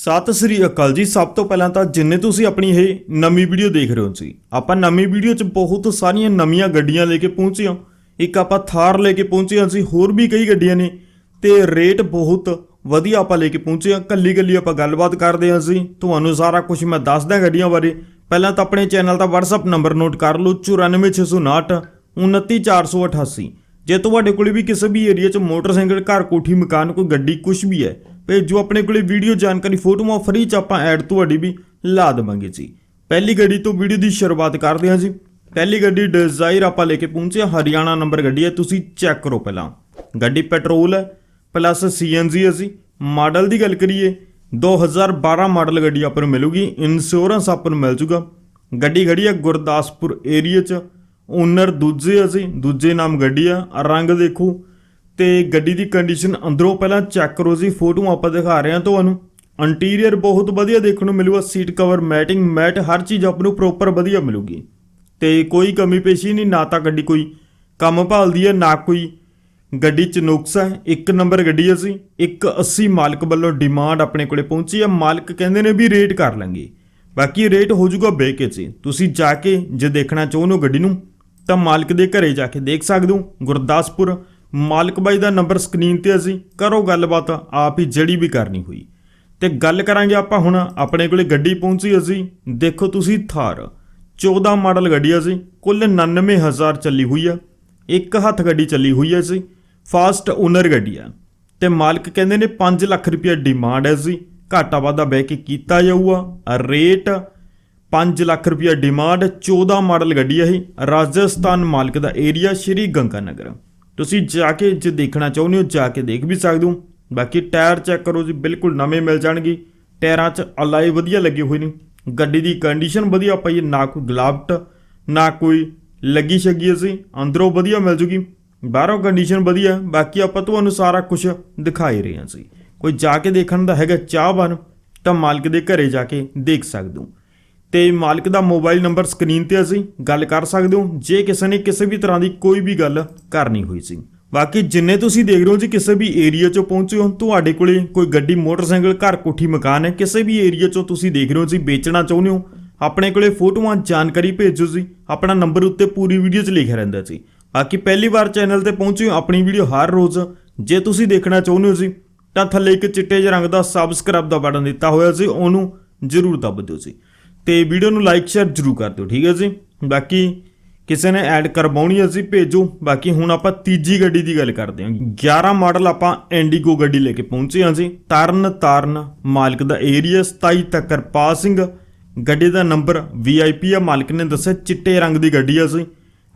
ਸਤਿ ਸ੍ਰੀ ਅਕਾਲ ਜੀ। ਸਭ ਤੋਂ ਪਹਿਲਾਂ ਤਾਂ ਜਿੰਨੇ ਤੁਸੀਂ ਆਪਣੀ ਇਹ ਨਵੀਂ ਵੀਡੀਓ ਦੇਖ ਰਹੇ ਹੋ ਜੀ, ਆਪਾਂ ਨਵੀਂ ਵੀਡੀਓ 'ਚ ਬਹੁਤ ਸਾਰੀਆਂ ਨਵੀਆਂ ਗੱਡੀਆਂ ਲੈ ਕੇ ਪਹੁੰਚੇ ਹਾਂ। ਇੱਕ ਆਪਾਂ ਥਾਰ ਲੈ ਕੇ ਪਹੁੰਚੇ ਹਾਂ ਸੀ ਹੋਰ ਵੀ ਕਈ ਗੱਡੀਆਂ ਨੇ ਤੇ ਰੇਟ ਬਹੁਤ ਵਧੀਆ ਆਪਾਂ ਲੈ ਕੇ ਪਹੁੰਚੇ ਹਾਂ। ਕੱਲੀ ਕੱਲੀ ਆਪਾਂ ਗੱਲਬਾਤ ਕਰਦੇ ਹਾਂ ਸੀ ਤੁਹਾਨੂੰ ਸਾਰਾ ਕੁਝ ਮੈਂ ਦੱਸਦਾ ਗੱਡੀਆਂ ਬਾਰੇ। ਪਹਿਲਾਂ ਤਾਂ ਆਪਣੇ ਚੈਨਲ ਦਾ WhatsApp ਨੰਬਰ ਨੋਟ ਕਰ ਲਓ 94659 29488 ਜੇ ਤੁਹਾਡੇ ਕੋਲ ਵੀ ਕਿਸੇ ਵੀ ਏਰੀਆ 'ਚ ਮੋਟਰਸਾਈਕਲ, ਘਰ ਕੋਠੀ, ਮਕਾਨ, ਕੋਈ ਗੱਡੀ ਕੁਝ ਵੀ ਹੈ ਭੇਜੋ ਆਪਣੇ ਕੋਲੇ ਵੀਡੀਓ ਜਾਣਕਾਰੀ ਫੋਟੋਆਂ ਫ੍ਰੀ 'ਚ ਆਪਾਂ ਐਡ ਤੁਹਾਡੀ ਵੀ ਲਾ ਦੇਵਾਂਗੇ ਜੀ। ਪਹਿਲੀ ਗੱਡੀ ਤੋਂ ਵੀਡੀਓ ਦੀ ਸ਼ੁਰੂਆਤ ਕਰਦੇ ਹਾਂ ਜੀ। ਪਹਿਲੀ ਗੱਡੀ ਡਿਜ਼ਾਇਰ ਆਪਾਂ ਲੈ ਕੇ ਪਹੁੰਚੇ ਹਾਂ। ਹਰਿਆਣਾ ਨੰਬਰ ਗੱਡੀ ਹੈ, ਤੁਸੀਂ ਚੈੱਕ ਕਰੋ ਪਹਿਲਾਂ। ਗੱਡੀ ਪੈਟਰੋਲ ਹੈ ਪਲੱਸ ਸੀਐਨਜੀ ਹੈ ਜੀ। ਮਾਡਲ ਦੀ ਗੱਲ ਕਰੀਏ 2012 ਮਾਡਲ ਗੱਡੀ ਆਪਾਂ ਨੂੰ ਮਿਲੂਗੀ। ਇੰਸ਼ੋਰੈਂਸ ਆਪਾਂ ਨੂੰ ਮਿਲ ਜੂਗਾ। ਗੱਡੀ ਖੜੀ ਹੈ ਗੁਰਦਾਸਪੁਰ ਏਰੀਆ 'ਚ। ਓਨਰ ਦੂਜੇ ਅਸੀਂ ਦੂਜੇ ਨਾਮ ਗੱਡੀ ਆ ਰੰਗ ਦੇਖੋ। ਤੇ ਗੱਡੀ ਦੀ ਕੰਡੀਸ਼ਨ ਅੰਦਰੋਂ ਪਹਿਲਾਂ ਚੈੱਕ ਕਰੋ ਜੀ ਫੋਟੋ ਆਪਾਂ ਦਿਖਾ ਰਹੇ ਹਾਂ ਤੁਹਾਨੂੰ। ਇੰਟੀਰੀਅਰ ਬਹੁਤ ਵਧੀਆ ਦੇਖਣ ਨੂੰ ਮਿਲੂਗਾ ਸੀਟ ਕਵਰ ਮੈਟਿੰਗ ਮੈਟ ਹਰ ਚੀਜ਼ ਆਪ ਨੂੰ ਪ੍ਰੋਪਰ ਵਧੀਆ ਮਿਲੂਗੀ। ਤੇ ਕੋਈ ਕਮੀ ਪੇਸ਼ੀ ਨਹੀਂ, ਨਾ ਤਾਂ ਗੱਡੀ ਕੋਈ ਕੰਮ ਭਾਲਦੀ ਹੈ, ਨਾ ਕੋਈ ਗੱਡੀ 'ਚ ਨੁਕਸ ਹੈ। ਇੱਕ ਨੰਬਰ ਗੱਡੀ ਅਸੀਂ 180 ਮਾਲਕ ਵੱਲੋਂ ਡਿਮਾਂਡ ਆਪਣੇ ਕੋਲੇ ਪਹੁੰਚੀ ਹੈ। ਮਾਲਕ ਕਹਿੰਦੇ ਨੇ ਵੀ ਰੇਟ ਕਰ ਲਾਂਗੇ। ਬਾਕੀ ਰੇਟ ਹੋ ਜਾਊਗਾ ਬੇਕੇ 'ਚ ਤੁਸੀਂ ਜਾ ਕੇ ਜੇ ਦੇਖਣਾ ਚਾਹੁੰਦੇ ਹੋ ਗੱਡੀ ਨੂੰ, ਤਾਂ ਮਾਲਕ ਦੇ ਘਰੇ ਜਾ ਕੇ ਦੇਖ ਸਕਦੇ ਹੋ। ਗੁਰਦਾਸਪੁਰ ਮਾਲਕ ਬਾਈ ਦਾ ਨੰਬਰ ਸਕਰੀਨ ਤੇ ਅਸੀਂ ਕਰੋ ਗੱਲਬਾਤ ਆਪ ਹੀ ਜਿਹੜੀ ਵੀ ਕਰਨੀ ਹੋਈ। ਤੇ ਗੱਲ ਕਰਾਂਗੇ ਆਪਾਂ ਹੁਣ ਆਪਣੇ ਕੋਲੇ ਗੱਡੀ ਪਹੁੰਚੀ ਅਸੀਂ ਦੇਖੋ ਤੁਸੀਂ ਥਾਰ। 14 ਮਾਡਲ ਗੱਡੀ ਆ ਸੀ। ਕੁੱਲ 99000 ਚੱਲੀ ਹੋਈ ਆ। ਇੱਕ ਹੱਥ ਗੱਡੀ ਚੱਲੀ ਹੋਈ ਹੈ ਸੀ। ਫਾਸਟ ਓਨਰ ਗੱਡੀ ਆ। ਤੇ ਮਾਲਕ ਕਹਿੰਦੇ ਨੇ 5 ਲੱਖ ਰੁਪਏ ਡਿਮਾਂਡ ਹੈ ਸੀ। ਘਾਟਾ ਵਾਧਾ ਬਹਿ ਕੇ ਕੀਤਾ ਜਾਊਗਾ। ਰੇਟ 5 ਲੱਖ ਰੁਪਏ ਡਿਮਾਂਡ 14 ਮਾਡਲ ਗੱਡੀ ਹੈ ਇਹ। ਰਾਜਸਥਾਨ ਮਾਲਕ ਦਾ ਏਰੀਆ ਸ਼੍ਰੀ ਗੰਗਾ ਨਗਰ ਤੁਸੀਂ ਜਾ ਕੇ ਜੇ ਦੇਖਣਾ ਚਾਹੁੰਦੇ ਹੋ, ਜਾ ਕੇ ਦੇਖ ਵੀ ਸਕਦੇ ਹੋ। ਬਾਕੀ ਟਾਇਰ ਚੈੱਕ ਕਰੋ ਜੀ, ਬਿਲਕੁਲ ਨਵੇਂ ਮਿਲ ਜਾਣਗੇ। ਟਾਇਰਾਂ 'ਚ ਅਲਾਈ ਵਧੀਆ ਲੱਗੇ ਹੋਏ ਨੇ। ਗੱਡੀ ਦੀ ਕੰਡੀਸ਼ਨ ਵਧੀਆ ਪਈ ਹੈ, ਨਾ ਕੋਈ ਗਲਾਵਟ, ਨਾ ਕੋਈ ਲੱਗੀ ਛੱਗੀ ਅਸੀਂ, ਅੰਦਰੋਂ ਵਧੀਆ ਮਿਲ ਜੂਗੀ। ਬਾਹਰੋਂ ਕੰਡੀਸ਼ਨ ਵਧੀਆ, ਬਾਕੀ ਆਪਾਂ ਤੁਹਾਨੂੰ ਸਾਰਾ ਕੁਝ ਦਿਖਾਈ ਰਹੇ ਹਾਂ ਸੀ ਕੋਈ ਜਾ ਕੇ ਦੇਖਣ ਦਾ ਹੈਗਾ ਚਾਹਵਾਨ, ਤਾਂ ਮਾਲਕ ਦੇ ਘਰੇ ਜਾ ਕੇ ਦੇਖ ਸਕਦੇ ਹੋ। ਤੇ ਮਾਲਕ ਦਾ ਮੋਬਾਈਲ ਨੰਬਰ ਸਕਰੀਨ ਤੇ ਅਸੀਂ ਗੱਲ ਕਰ ਸਕਦੇ ਹੋ, ਜੇ ਕਿਸੇ ਨੇ ਕਿਸੇ ਵੀ ਤਰ੍ਹਾਂ ਦੀ ਕੋਈ ਵੀ ਗੱਲ ਕਰਨੀ ਹੋਈ ਸੀ। ਬਾਕੀ ਜਿੰਨੇ ਤੁਸੀਂ ਦੇਖ ਰਹੇ ਹੋ ਜੀ, ਕਿਸੇ ਵੀ ਏਰੀਆ 'ਚੋਂ ਪਹੁੰਚੇ ਹੋ, ਤੁਹਾਡੇ ਕੋਲੇ ਕੋਈ ਗੱਡੀ, ਮੋਟਰਸਾਈਕਲ, ਘਰ ਕੋਠੀ, ਮਕਾਨ ਹੈ, ਕਿਸੇ ਵੀ ਏਰੀਆ 'ਚੋਂ ਤੁਸੀਂ ਦੇਖ ਰਹੇ ਹੋ ਜੀ, ਵੇਚਣਾ ਚਾਹੁੰਦੇ ਹੋ, ਆਪਣੇ ਕੋਲੇ ਫੋਟੋਆਂ, ਜਾਣਕਾਰੀ ਭੇਜੋ ਜੀ। ਆਪਣਾ ਨੰਬਰ ਉੱਤੇ ਪੂਰੀ ਵੀਡੀਓ 'ਚ ਲਿਖਿਆ ਰਹਿੰਦਾ ਜੀ। ਬਾਕੀ ਪਹਿਲੀ ਵਾਰ ਚੈਨਲ ਤੇ ਪਹੁੰਚੇ ਹੋ, ਆਪਣੀ ਵੀਡੀਓ ਹਰ ਰੋਜ਼। ਜੇ ਤੁਸੀਂ ਦੇਖਣਾ ਚਾਹੁੰਦੇ ਹੋ ਜੀ, ਤਾਂ ਥੱਲੇ ਇੱਕ ਚਿੱਟੇ ਜਿਹੇ ਰੰਗ ਦਾ ਸਬਸਕ੍ਰਾਈਬ ਦਾ ਬਟਨ ਦਿੱਤਾ ਹੋਇਆ ਸੀ ਉਹਨੂੰ ਜ਼ਰੂਰ ਦਬ ਦਿਓ ਜੀ। ਤੇ ਵੀਡੀਓ ਨੂੰ ਲਾਈਕ ਸ਼ੇਅਰ ਜ਼ਰੂਰ ਕਰ ਦਿਓ, ਠੀਕ ਹੈ ਜੀ? ਬਾਕੀ ਕਿਸੇ ਨੇ ਐਡ ਕਰਵਾਉਣੀ ਹੈ ਜੀ, ਭੇਜੋ। ਬਾਕੀ ਹੁਣ ਆਪਾਂ ਤੀਜੀ ਗੱਡੀ ਦੀ ਗੱਲ ਕਰਦੇ ਹਾਂ। 11 ਮਾਡਲ ਆਪਾਂ ਇੰਡੀਗੋ ਗੱਡੀ ਲੈ ਕੇ ਪਹੁੰਚੇ ਹਾਂ ਜੀ। ਤਰਨ ਤਾਰਨ ਮਾਲਕ ਦਾ ਏਰੀਆ 27 ਤੱਕ ਪਾਸਿੰਗ ਗੱਡੀ ਦਾ ਨੰਬਰ VIP ਆ। ਮਾਲਕ ਨੇ ਦੱਸਿਆ ਚਿੱਟੇ ਰੰਗ ਦੀ ਗੱਡੀ ਆ ਸੀ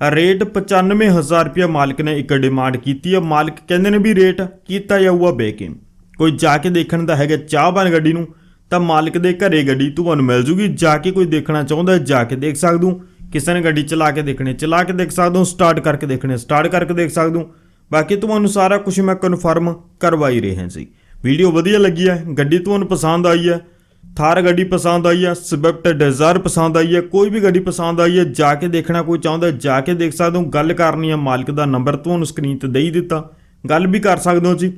ਰੇਟ 95000 ਰੁਪਏ ਮਾਲਕ ਨੇ ਇੱਕ ਡਿਮਾਂਡ ਕੀਤੀ ਆ। ਮਾਲਕ ਕਹਿੰਦੇ ਨੇ ਵੀ ਰੇਟ ਕੀਤਾ ਜਾਊਗਾ ਬੇਕਿੰਗ ਕੋਈ ਜਾ ਕੇ ਦੇਖਣ ਦਾ ਹੈਗਾ ਚਾਹ ਬਣ ਗੱਡੀ ਨੂੰ। ਤਾਂ ਮਾਲਕ ਦੇ ਘਰੇ ਗੱਡੀ ਤੁਹਾਨੂੰ ਮਿਲ ਜੂਗੀ, ਜਾ ਕੇ ਕੋਈ ਦੇਖਣਾ ਚਾਹੁੰਦਾ ਜਾ ਕੇ ਦੇਖ ਸਕਦੇ। ਕਿਸੇ ਨੇ ਗੱਡੀ ਚਲਾ ਕੇ ਦੇਖਣੀ, ਚਲਾ ਕੇ ਦੇਖ ਸਕਦੇ ਹੋ ਸਟਾਰਟ ਕਰਕੇ ਦੇਖਣੇ ਸਟਾਰਟ ਕਰਕੇ ਦੇਖ ਸਕਦੇ। ਹੋ ਬਾਕੀ ਤੁਹਾਨੂੰ ਸਾਰਾ ਕੁਝ ਮੈਂ ਕਨਫਰਮ ਕਰਵਾਈ ਰਿਹਾ ਸੀ। ਵੀਡੀਓ ਵਧੀਆ ਲੱਗੀ ਹੈ, ਗੱਡੀ ਤੁਹਾਨੂੰ ਪਸੰਦ ਆਈ ਹੈ, ਥਾਰ ਗੱਡੀ ਪਸੰਦ ਆਈ ਹੈ, ਸਵਿਫਟ ਡਿਜ਼ਾਇਰ ਪਸੰਦ ਆਈ ਹੈ, ਕੋਈ ਵੀ ਗੱਡੀ ਪਸੰਦ ਆਈ ਹੈ, ਜਾ ਕੇ ਦੇਖਣਾ ਕੋਈ ਚਾਹੁੰਦਾ ਜਾ ਕੇ ਦੇਖ ਸਕਦੇ। ਹੋ ਗੱਲ ਕਰਨੀ ਹੈ, ਮਾਲਕ ਦਾ ਨੰਬਰ ਤੁਹਾਨੂੰ ਸਕਰੀਨ ਤੇ ਦੇ ਹੀ ਦਿੱਤਾ। ਗੱਲ ਵੀ ਕਰ ਸਕਦੇ ਹੋ ਜੀ।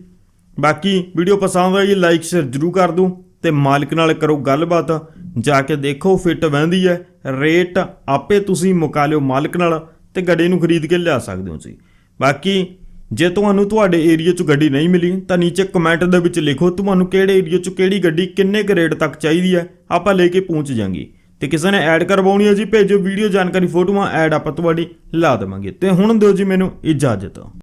ਬਾਕੀ ਵੀਡੀਓ ਪਸੰਦ ਆਈ ਲਾਈਕ ਸ਼ੇਅਰ ਜਰੂਰ ਕਰ ਦਿਓ। ਤੇ ਮਾਲਕ ਨਾਲ ਕਰੋ ਗੱਲਬਾਤ, ਜਾ ਕੇ ਦੇਖੋ ਫਿੱਟ ਵਹਿੰਦੀ ਹੈ, ਰੇਟ ਆਪੇ ਤੁਸੀਂ ਮੁਕਾ ਲਿਓ ਮਾਲਕ ਨਾਲ ਤੇ ਗੱਡੀ ਨੂੰ ਖਰੀਦ ਕੇ ਲਿਆ ਸਕਦੇ ਹੋ ਜੀ ਬਾਕੀ ਜੇ ਤੁਹਾਨੂੰ ਤੁਹਾਡੇ ਏਰੀਆ 'ਚ ਗੱਡੀ ਨਹੀਂ ਮਿਲੀ, ਤਾਂ ਨੀਚੇ ਕਮੈਂਟ ਦੇ ਵਿੱਚ ਲਿਖੋ ਤੁਹਾਨੂੰ ਕਿਹੜੇ ਏਰੀਆ 'ਚ ਕਿਹੜੀ ਗੱਡੀ ਕਿੰਨੇ ਕੁ ਰੇਟ ਤੱਕ ਚਾਹੀਦੀ ਹੈ, ਆਪਾਂ ਲੈ ਕੇ ਪਹੁੰਚ ਜਾਾਂਗੇ। ਤੇ ਕਿਸੇ ਨੇ ਐਡ ਕਰਵਾਉਣੀ ਹੈ ਜੀ, ਭੇਜੋ ਵੀਡੀਓ ਜਾਣਕਾਰੀ ਫੋਟੋਆਂ, ਐਡ ਆਪਾਂ ਤੁਹਾਡੀ ਲਾ ਦੇਵਾਂਗੇ। ਤੇ ਹੁਣ ਦਿਓ ਜੀ ਮੈਨੂੰ ਇਜਾਜ਼ਤ।